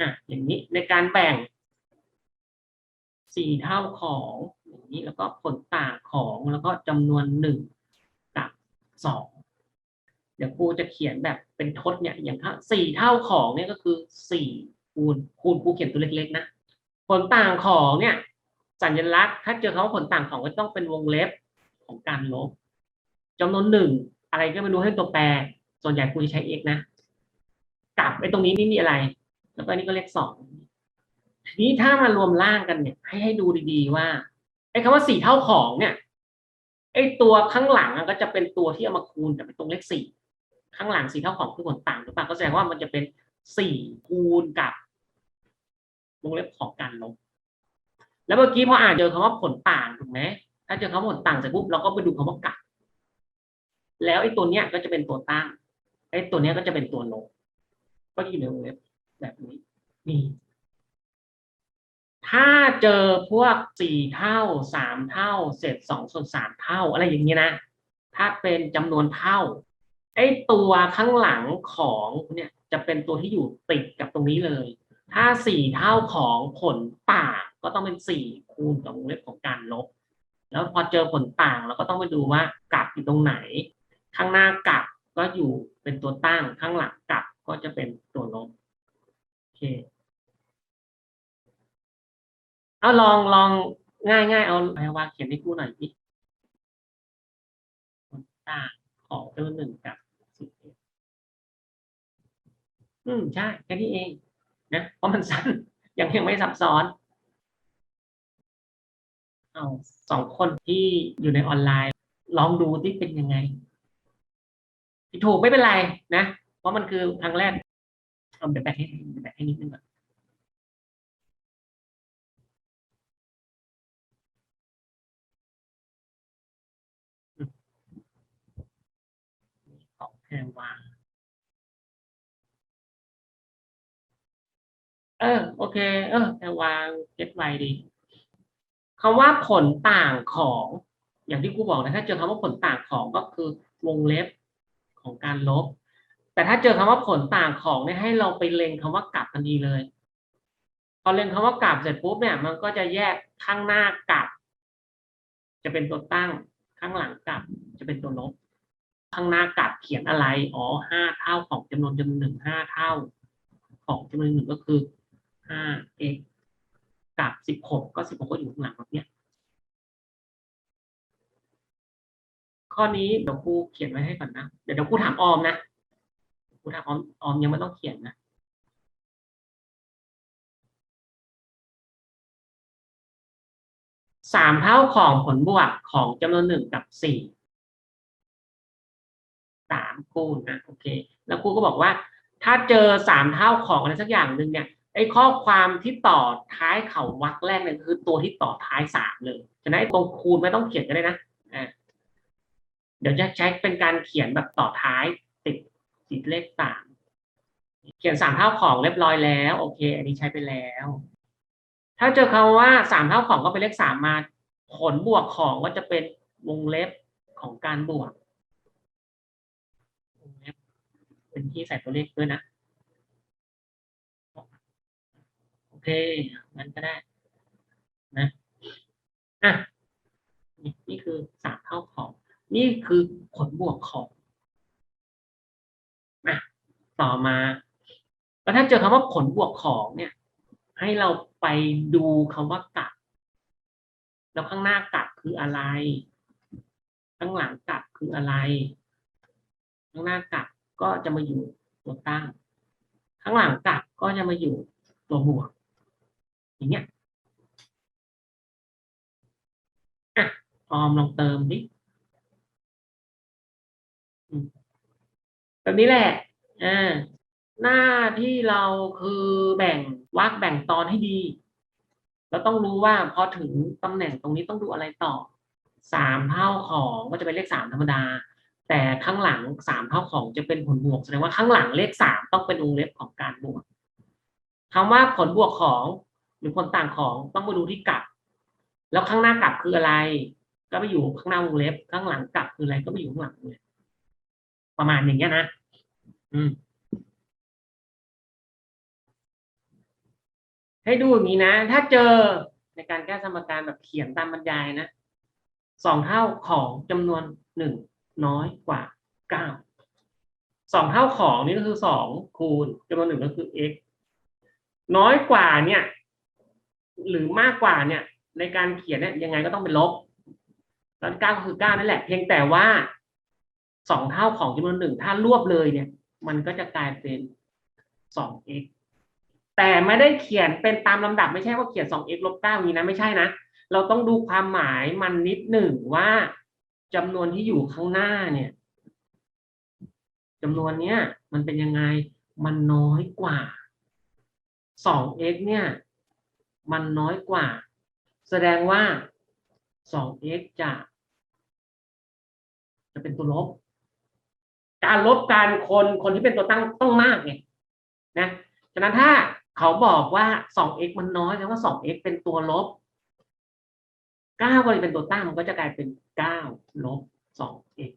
อะอย่างนี้ในการแบ่งสี่เท่าของอย่างนี้แล้วก็ผลต่างของแล้วก็จำนวนหนึ่งกับสองเดี๋ยวครูจะเขียนแบบเป็นทดเนี่ยอย่างถ้าสี่เท่าของเนี่ยก็คือสี่คูณคูณครูเขียนตัวเล็กๆนะผลต่างของเนี่ยสัญลักษณ์ถ้าเจอคำว่าผลต่างของก็ต้องเป็นวงเล็บของการลบจำนวนหนึ่งอะไรก็ไม่รู้ให้ตัวแปร ส่วนใหญ่ครูจะใช้ x นะกับไอ้ตรงนี้ไม่มีอะไร แล้วก็อันนี้ก็เลขสองทีนี้ถ้ามารวมล่างกันเนี่ย ให้ให้ดูดีๆว่าไอ้คำว่าสี่เท่าของเนี่ยไอ้ตัวข้างหลังก็จะเป็นตัวที่เอามาคูณแต่เป็นตรงเลขสี่ข้างหลังสี่เท่าของคือผลต่างหรือเปล่าก็แสดงว่ามันจะเป็นสี่คูณกับวงเล็บของการลบแล้วเมื่อกี้พออ่านเจอคำว่าผลต่างถูกไหมถ้าเจอคำว่าผลต่างเสร็จปุ๊บเราก็ไปดูคำว่ากับแล้วไอ้ตัวเนี้ยก็จะเป็นตัวตั้งไอ้ตัวเนี้ยก็จะเป็นตัวลบก็อยู่ในวงเล็บ แบบนี้นี่ถ้าเจอพวกสี่เท่าสามเท่า เศษสองส่วนสามเท่า อะไรอย่างนี้นะ ถ้าเป็นจำนวนเท่าไอ้ตัวข้างหลังของเนี่ยจะเป็นตัวที่อยู่ติดกับตรงนี้เลย ถ้าสี่เท่าของผลต่างก็ต้องเป็นสี่คูณกับวงเล็บของการลบ แล้วพอเจอผลต่างเราก็ต้องไปดูว่ากลับอยู่ตรงไหน ข้างหน้ากลับก็อยู่เป็นตัวตั้งข้างหลังกลับก็จะเป็นตัวลบ เคเอาลองลองง่ายง่ายเอาไอวาเขียนให้กูหน่อยพี่ต่างของตัวหนึ่งกับสิบเอ็ดอืมใช่แค่นี้เองนะเพราะมันสั้นยังยังไม่ซับซ้อน เอาสองคนที่อยู่ในออนไลน์ ลองดูที่เป็นยังไง ถูกไม่เป็นไรนะ เพราะมันคือครั้งแรก เอาเดี๋ยวแบกให้แบกให้นิดนึงก่อนของแพรวาเออโอเค เออแพรวางเก็ตไวดีคำว่าผลต่างของอย่างที่ครูบอกนะถ้าเจอคำว่าผลต่างของก็คือวงเล็บของการลบ แต่ถ้าเจอคำว่าผลต่างของเนี่ยให้เราไปเล็งคำว่ากลับทันทีเลย พอเล็งคำว่ากลับเสร็จปุ๊บเนี่ยมันก็จะแยกข้างหน้ากลับ จะเป็นตัวตั้งข้างหลังกลับ จะเป็นตัวลบข้างหน้ากลับเขียนอะไรอ๋อห้าเท่าของจำนวนจำนวนหนึ่งห้าเท่า ของจำนวนหนึ่งก็คือห้า x กับสิบหกก็สิบหกก็อยู่ข้างหลังแบบเนี้ยข้อนี้เดี๋ยวครูเขียนไว้ให้ก่อนนะ เดี๋ยวเดี๋ยวครูถามออมนะ ครูถามออมออมยังไม่ต้องเขียนนะสามเท่าของผลบวกของจำนวนหนึ่งกับสี่สามคูณนะโอเค แล้วครูก็บอกว่า ถ้าเจอสามเท่าของอะไรสักอย่างหนึ่งเนี่ยไอ้ข้อความที่ต่อท้ายเขาวรรคแรกเนี่ยคือตัวที่ต่อท้ายสามเลยฉะนั้นตรงคูณไม่ต้องเขียนก็ได้นะอ่าเดี๋ยวจะใช้เป็นการเขียนแบบต่อท้ายติด ติดเลขสามเขียนสามเท่าของเรียบร้อยแล้ว โอเค อันนี้ใช้ไปแล้ว ถ้าเจอคำว่าสามเท่าของก็เป็นเลขสามมาผลบวกของก็จะเป็นวงเล็บของการบวกวงเล็บเป็นที่ใส่ตัวเลขด้วยนะ โอเคงั้นก็ได้นะอะนี่คือสามเท่าของ นี่คือผลบวกของ ต่อมาแล้วถ้าเจอคำว่าผลบวกของเนี่ย ให้เราไปดูคำว่ากับแล้วข้างหน้ากับคืออะไร ข้างหลังกับคืออะไร ข้างหน้ากับก็จะมาอยู่ตัวตั้ง ข้างหลังกับก็จะมาอยู่ตัวบวก อย่างเงี้ยอะออมลองเติมดิแบบนี้แหละ อ่าหน้าที่เราคือแบ่งวรรคแบ่งตอนให้ดีเราต้องรู้ว่าพอถึงตำแหน่งตรงนี้ต้องดูอะไรต่อสามเท่าของก็จะเป็นเลขสามธรรมดา แต่ข้างหลังสามเท่าของจะเป็นผลบวกแสดงว่าข้างหลังเลขสามต้องเป็นวงเล็บของการบวกคำว่าผลบวกของหรือผลต่างของต้องมาดูที่กลับ แล้วข้างหน้ากลับคืออะไร ก็ไปอยู่ข้างหน้าวงเล็บ ข้างหลังกลับคืออะไรก็ไปอยู่ข้างหลังเลยประมาณอย่างเงี้ยนะ ให้ดูอย่างนี้นะ ถ้าเจอในการแก้สมการแบบเขียนตามบรรยายนะสองเท่าของจำนวนหนึ่งน้อยกว่าเก้าสองเท่าของนี่ก็คือสองคูณจำนวนหนึ่งก็คือ x น้อยกว่าเนี่ย หรือมากกว่าเนี่ย ในการเขียนเนี่ยยังไงก็ต้องเป็นลบแล้วเก้าก็คือเก้านั่นแหละ เพียงแต่ว่าสองเท่าของจำนวนหนึ่งถ้ารวบเลยเนี่ย มันก็จะกลายเป็นสอง x แต่ไม่ได้เขียนเป็นตามลำดับไม่ใช่ว่าเขียน 2x ลบ9นี้นะไม่ใช่นะ เราต้องดูความหมายมันนิดหนึ่งว่าจำนวนที่อยู่ข้างหน้าเนี่ยจำนวนเนี้ยมันเป็นยังไงมันน้อยกว่า 2x เนี่ย มันน้อยกว่า แสดงว่า 2x จะ จะเป็นตัวลบ การลบการคนคนที่เป็นตัวตั้งต้องมากไงนะฉะนั้นถ้าเขาบอกว่า 2x มันน้อยแสดงว่า 2x เป็นตัวลบ 9 ก็เลยเป็นตัวตั้งมันก็จะกลายเป็น 9 ลบ 2x